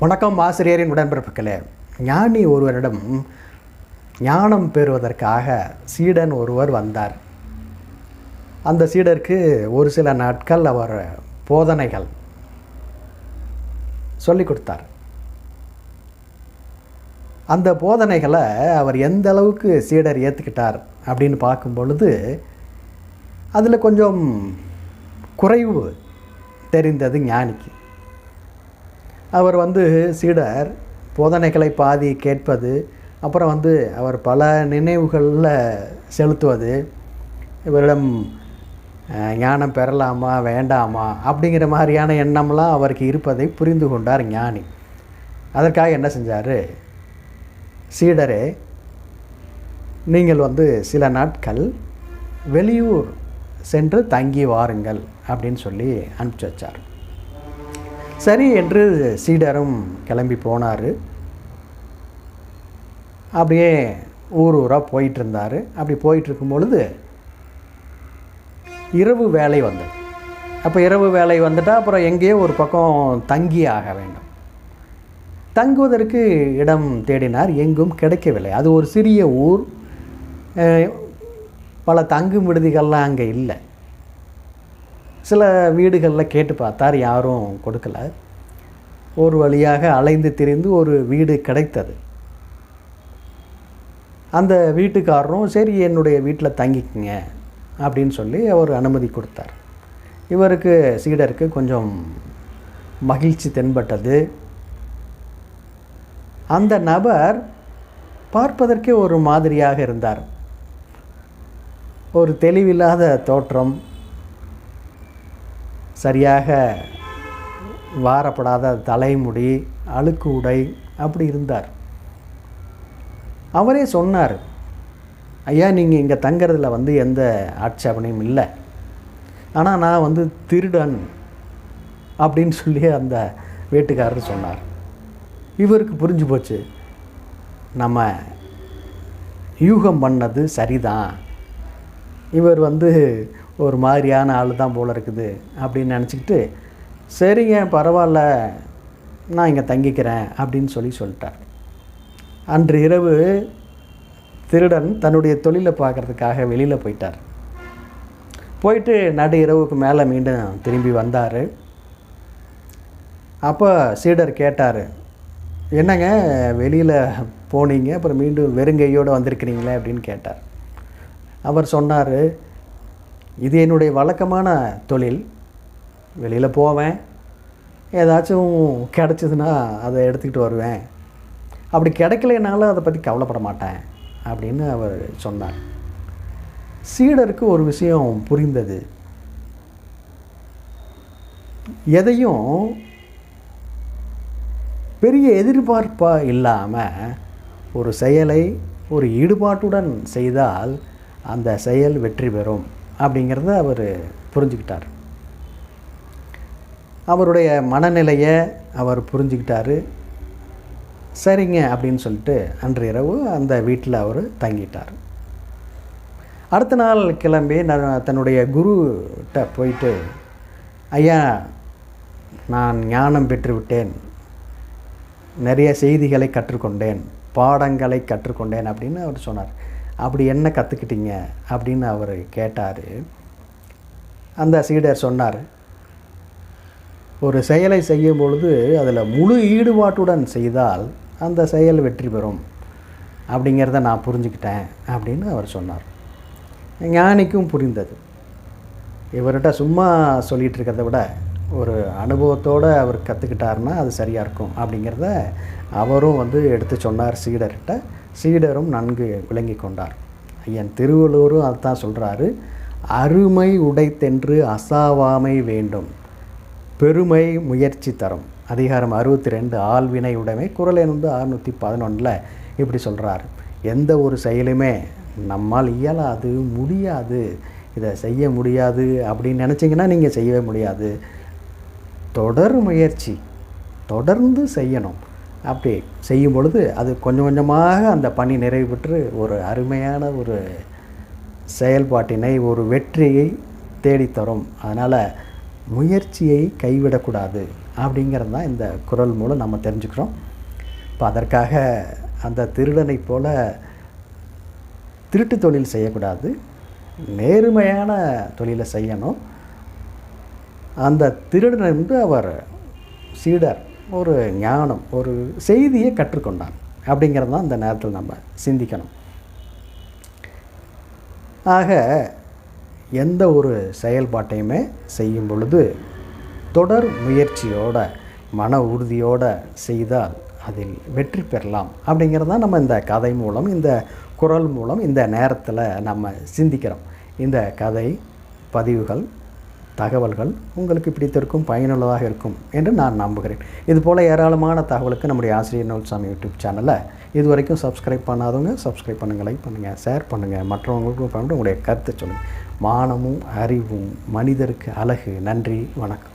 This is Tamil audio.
வணக்கம் ஆசிரியரின் உடன்பிறப்புகளே. ஞானி ஒருவரிடம் ஞானம் பெறுவதற்காக சீடன் ஒருவர் வந்தார். அந்த சீடருக்கு ஒரு சில நாட்கள் அவர் போதனைகள் சொல்லிக் கொடுத்தார். அந்த போதனைகளை அவர் எந்த அளவுக்கு சீடர் ஏற்றுக்கிட்டார் அப்படின்னு பார்க்கும் பொழுது அதில் கொஞ்சம் குறைவு தெரிந்தது ஞானிக்கு. அவர் வந்து சீடர் போதனைகளை பாதி கேட்பது அப்புறம் வந்து அவர் பல நினைவுகளில் செலுத்துவது இவரிடம் ஞானம் பெறலாமா வேண்டாமா அப்படிங்கிற மாதிரியான எண்ணம்லாம் அவருக்கு இருப்பதை புரிந்து கொண்டார் ஞானி. அதற்காக என்ன செஞ்சார்? சீடரே நீங்கள் வந்து சில நாட்கள் வெளியூர் சென்று தங்கி வாருங்கள் அப்படின்னு சொல்லி அனுப்பிச்சி வச்சார். சரி என்று சீடரும் கிளம்பி போனார். அப்படியே ஊர் ஊராக போயிட்டு இருந்தார் அப்படி போயிட்டு இருக்கும் பொழுது இரவு வேலை வந்தது. அப்போ இரவு வேலை வந்துட்டால் அப்புறம் எங்கேயோ ஒரு பக்கம் தங்கி ஆக வேண்டும். தங்குவதற்கு இடம் தேடினார். எங்கும் கிடைக்கவில்லை. அது ஒரு சிறிய ஊர். பல தங்கும் விடுதிகள்லாம் அங்கே இல்லை. சில வீடுகளில் கேட்டு பார்த்தார் யாரும் கொடுக்கல. ஒரு வழியாக அலைந்து திரிந்து ஒரு வீடு கிடைத்தது. அந்த வீட்டுக்காரரும் சரி என்னுடைய வீட்டில் தங்கிக்குங்க அப்படின்னு சொல்லி அவர் அனுமதி கொடுத்தார். இவருக்கு சீடருக்கு கொஞ்சம் மகிழ்ச்சி தென்பட்டது. அந்த நபர் பார்ப்பதற்கே ஒரு மாதிரியாக இருந்தார். ஒரு தெளிவில்லாத தோற்றம் சரியாக வாரப்படாத தலைமுடி அழுக்கு உடை அப்படி இருந்தார். அவரே சொன்னார் ஐயா நீங்கள் இங்கே தங்கிறதுல வந்து எந்த ஆட்சேபனையும் இல்லை. ஆனால் நான் வந்து திருடன் அப்படின்னு சொல்லி அந்த வேட்டுக்காரர் சொன்னார். இவருக்கு புரிஞ்சு போச்சு நம்ம யூகம் பண்ணது சரிதான். இவர் வந்து ஒரு மாதிரியான ஆள் தான் போல இருக்குது அப்படின்னு நினச்சிக்கிட்டு சரிங்க பரவாயில்ல நான் இங்கே தங்கிக்கிறேன் அப்படின்னு சொல்லி சொல்லிட்டார். அன்று இரவு திருடன் தன்னுடைய தொழிலை பார்க்கறதுக்காக வெளியில் போயிட்டார். போயிட்டு நடு இரவுக்கு மேலே மீண்டும் திரும்பி வந்தார். அப்போ சீடர் கேட்டார் என்னங்க வெளியில் போனீங்க அப்புறம் மீண்டும் வெறுங்கையோடு வந்திருக்கிறீங்களே? அப்படின்னு கேட்டார். அவர் சொன்னார் இது என்னுடைய வழக்கமான தொழில். வெளியில் போவேன். ஏதாச்சும் கிடச்சிதுன்னா அதை எடுத்துக்கிட்டு வருவேன். அப்படி கிடைக்கலைனாலும் அதை பற்றி கவலைப்பட மாட்டேன் அப்படின்னு அவர் சொன்னார். சீடருக்கு ஒரு விஷயம் புரிந்தது. எதையும் பெரிய எதிர்பார்ப்பாக இல்லாமல் ஒரு செயலை ஒரு ஈடுபாட்டுடன் செய்தால் அந்த செயல் வெற்றி பெறும். அப்படிங்கிறத அவர் புரிஞ்சுக்கிட்டார். அவருடைய மனநிலையை அவர் புரிஞ்சுக்கிட்டாரு. சரிங்க அப்படின்னு சொல்லிட்டு அன்று இரவு அந்த வீட்டில் அவர் தங்கிட்டார். அடுத்த நாள் கிளம்பி நான் தன்னுடைய குருகிட்ட போயிட்டு ஐயா நான் ஞானம் பெற்றுவிட்டேன். நிறைய செய்திகளை கற்றுக்கொண்டேன். பாடங்களை கற்றுக்கொண்டேன். அப்படின்னு அவர் சொன்னார். அப்படி என்ன கற்றுக்கிட்டீங்க அப்படின்னு அவர் கேட்டார். அந்த சீடர் சொன்னார் ஒரு செயலை செய்யும் பொழுது அதில் முழு ஈடுபாட்டுடன் செய்தால் அந்த செயல் வெற்றி பெறும். அப்படிங்கிறத நான் புரிஞ்சுக்கிட்டேன் அப்படின்னு அவர் சொன்னார். ஞானிக்கும் புரிந்தது. இவர்கிட்ட சும்மா சொல்லிகிட்டு இருக்கிறத விட ஒரு அனுபவத்தோடு அவர் கற்றுக்கிட்டாருன்னா அது சரியாக இருக்கும் அப்படிங்கிறத அவரும் வந்து எடுத்து சொன்னார் சீடர்கிட்ட. சீடரும் நன்கு விளங்கி கொண்டார். ஐயன் திருவள்ளுவரும் அதுதான் சொல்கிறாரு அருமை உடைத்தென்று அசாவாமை வேண்டும். பெருமை முயற்சி தரும். அதிகாரம் அறுபத்தி ரெண்டு ஆள்வினை உடைமை. குரல் வந்து அறுநூற்றி பதினொன்றில் இப்படி சொல்கிறார் எந்த ஒரு செயலுமே நம்மால் இயலாது முடியாது. இதை செய்ய முடியாது அப்படின்னு நினச்சிங்கன்னா நீங்கள் செய்யவே முடியாது. தொடர் முயற்சி தொடர்ந்து செய்யணும். அப்படி செய்யும் பொழுது அது கொஞ்சம் கொஞ்சமாக அந்த பணி நிறைவு பெற்று ஒரு அருமையான ஒரு செயல்பாட்டினை ஒரு வெற்றியை தேடித்தரும். அதனால் முயற்சியை கைவிடக்கூடாது அப்படிங்கிறது தான் இந்த குரல் மூலம் நம்ம தெரிஞ்சுக்கிறோம். இப்போ அதற்காக அந்த திருடனைப் போல் திருட்டு தொழில் செய்யக்கூடாது. நேர்மையான தொழிலை செய்யணும். அந்த திருடன் வந்து அவர் சீடர். ஒரு ஞானம் ஒரு செய்தியை கற்றுக்கொண்டான். அப்படிங்கிறது தான் இந்த நேரத்தில் நம்ம சிந்திக்கணும். ஆக எந்த ஒரு செயல்பாட்டையுமே செய்யும் பொழுது தொடர் முயற்சியோட மன உறுதியோடு செய்தால் அதில் வெற்றி பெறலாம். அப்படிங்கிறது தான் நம்ம இந்த கதை மூலம் இந்த குரல் மூலம் இந்த நேரத்தில் நம்ம சிந்திக்கிறோம். இந்த கதை பதிவுகள் தகவல்கள் உங்களுக்கு பிடித்திருக்கும் பயனுள்ளதாக இருக்கும் என்று நான் நம்புகிறேன். இதுபோல் ஏராளமான தகவலுக்கு நம்முடைய ஆசிரியர் நூல்சாமி யூடியூப் சேனலை இது வரைக்கும் சப்ஸ்கிரைப் பண்ணாதவங்க சப்ஸ்கிரைப் பண்ணுங்கள் லைக் பண்ணுங்கள் ஷேர் பண்ணுங்கள் மற்றவங்களுக்கும் பண்ணிட்டு உங்களுடைய கருத்தை சொல்லுங்கள் மானமும் அறிவும் மனிதருக்கு அழகு. நன்றி வணக்கம்.